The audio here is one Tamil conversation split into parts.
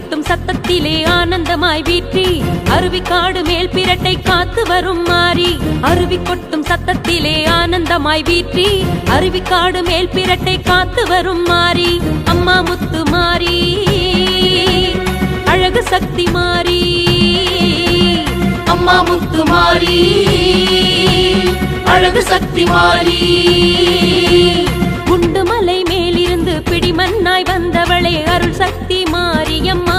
கொட்டும் சத்தத்திலே ஆனந்தமாய் வீற்றி அருவி காடு மேல் பிரட்டை காத்து வரும் மாறி அருவி கொட்டும் சத்தத்திலே ஆனந்தமாய் வீற்றி அருவி காடு மேல் பிரட்டை காத்து வரும் மாறி அம்மா முத்து மாறி அழகு சக்தி மாறி அம்மா முத்து மாறி அழகு சக்தி மாறி. குண்டு மலை மேலிருந்து பிடிமண்ணாய் வந்தவளே அருள் சக்தி மாரியம்மா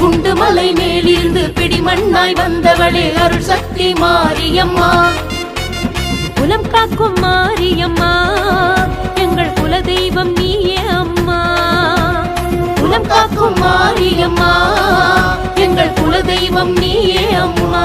குண்டு மலை மேலிருந்து பிடிமண்ணாய் வந்தவளே அருள் சக்தி மாரியம்மா. குலம் காக்கும் மாரியம்மா எங்கள் குலதெய்வம் நீயே அம்மா. குலம் காக்கும் மாரியம்மா எங்கள் குலதெய்வம் நீயே அம்மா.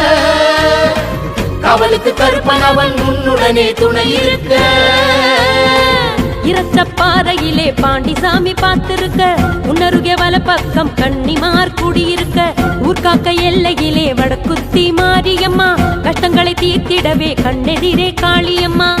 அவளுக்கு கருப்பன் அவன் உன்னுடனே துணை இருக்க. இரச்சப்பாறையிலே பாண்டிசாமி பார்த்திருக்க. உன்னருகே வல பக்கம் கண்ணிமார் குடியிருக்க. ஊர்காக்க எல்லையிலே வடக்குத்தி மாரியம்மா. கஷ்டங்களை தீர்த்திடவே கண்ணெதிரே காளியம்மா.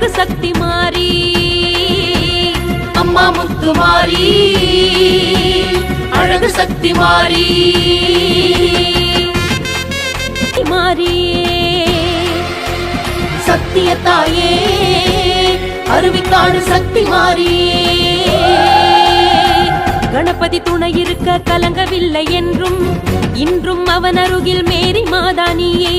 அழகு சக்தி மாறி. அம்மா முத்து மாறி. அழகு சக்தி மாறி. மாறியே. சத்திய தாயே அருவிக்காடு சக்தி மாறியே. கணபதி துணை இருக்க கலங்கவில்லை என்றும் இன்றும் அவன் அருகில் மேரி மாதானியே.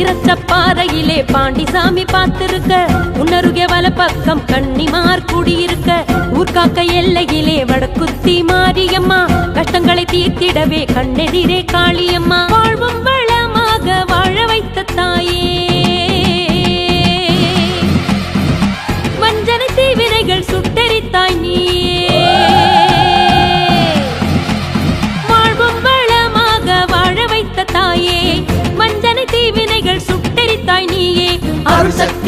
இரச்சப்பாறையிலே பாண்டிசாமி பார்த்திருக்க. உன்னருகே வல பக்கம் கண்ணிமார் குடியிருக்க. ஊர்காக்க எல்லையிலே வடக்குத்தி மாரியம்மா. கஷ்டங்களை தீர்த்திடவே கண்ணெதிரே காளியம்மா. வாழ்வும் வளமாக வாழ வைத்த தாயே.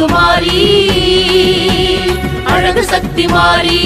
அழகு மாறி அழகு சக்தி மாறி.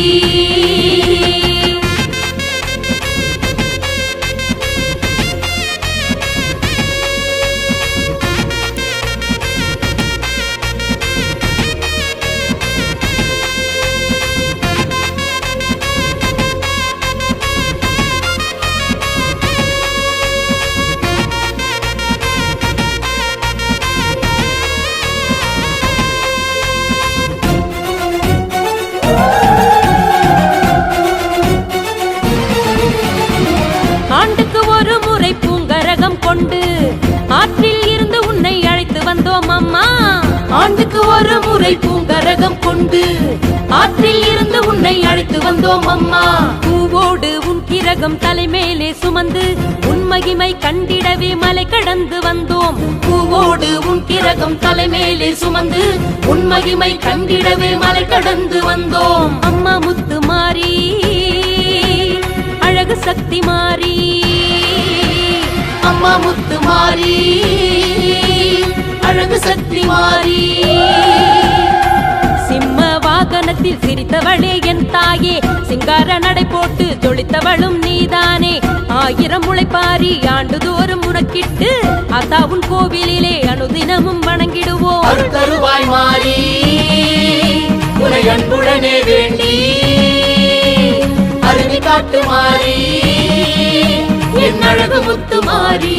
ஒரு முறை பூங்கரகம் கொண்டு ஆற்றில் இருந்து உன்னை அழைத்து வந்தோம் அம்மா. பூவோடு உன் கிரகம் தலைமேலே சுமந்து உன் மகிமை கண்டிடவே மலை கடந்து வந்தோம். பூவோடு உன் கிரகம் தலைமேலே சுமந்து உன் மகிமை கண்டிடவே மலை கடந்து வந்தோம். அம்மா முத்து மாறி அழகு சக்தி மாறி. அம்மா முத்து மாறி அழகு சக்தி மாறி. சிங்கார நடை போட்டு ஜொலித்தவளும் நீதானே. ஆயிரம் முளைப்பாரி ஆண்டுதோறும் உனக்கிட்டு அத்தா உன் கோவிலிலே அனுதினமும் வணங்கிடுவோம். அருத்தருவாய் மாறி உனை அன்புடனே வேண்டி. அருவி காட்டு மாறி என் அழகு முத்து மாறி.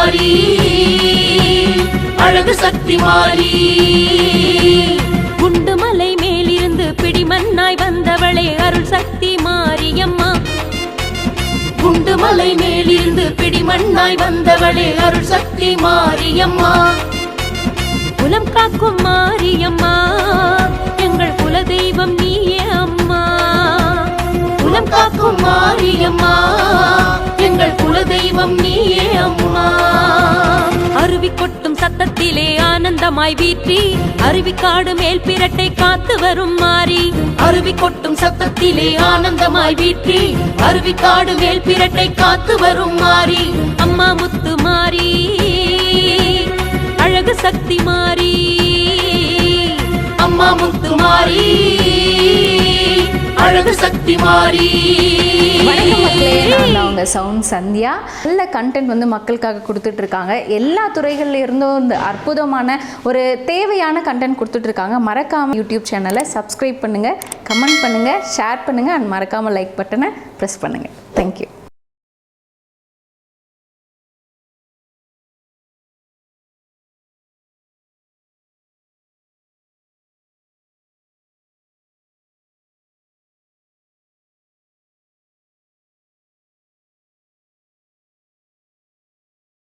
மாறி அழகு சக்தி மாறி. குண்டுமலை மேலிருந்து பிடிமண்ணாய் வந்தவளே அருள் சக்தி மாரியம்மா. குண்டுமலை மேலிருந்து பிடிமண்ணாய் வந்தவளே அருள் சக்தி மாரியம்மா. குலம் காக்கும் மாரியம்மா எங்கள் குலதெய்வம் நீயே அம்மா. குலம் காக்கும் மாரியம்மா. எங்கள் குலதெய்வம் நீயே அம்மா. அருவி கொட்டும் சத்தத்திலே ஆனந்தமாய் வீற்றி அருவி காடு மேல் பிரட்டை காத்து வரும் மாறி. அருவி கொட்டும் சத்தத்திலே ஆனந்தமாய் வீற்றி அருவி காடு மேல் பிரட்டை காத்து வரும் மாறி. அம்மா முத்து மாறி அழகு சக்தி மாறி. அம்மா முத்து மாறி. சக்தி மாறி. அவங்க சவுண்ட் சந்தியா. நல்ல கண்டென்ட் வந்து மக்களுக்காக கொடுத்துட்டு இருக்காங்க எல்லா துறைகள்ல இருந்தும் இந்த அற்புதமான ஒரு தேவையான கண்டென்ட் கொடுத்துட்டு இருக்காங்க மறக்காம யூடியூப் சேனலை சப்ஸ்கிரைப் பண்ணுங்க கமெண்ட் பண்ணுங்க ஷேர் பண்ணுங்க அண்ட் மறக்காம லைக் பட்டனை ப்ரெஸ் பண்ணுங்க. தேங்க்யூ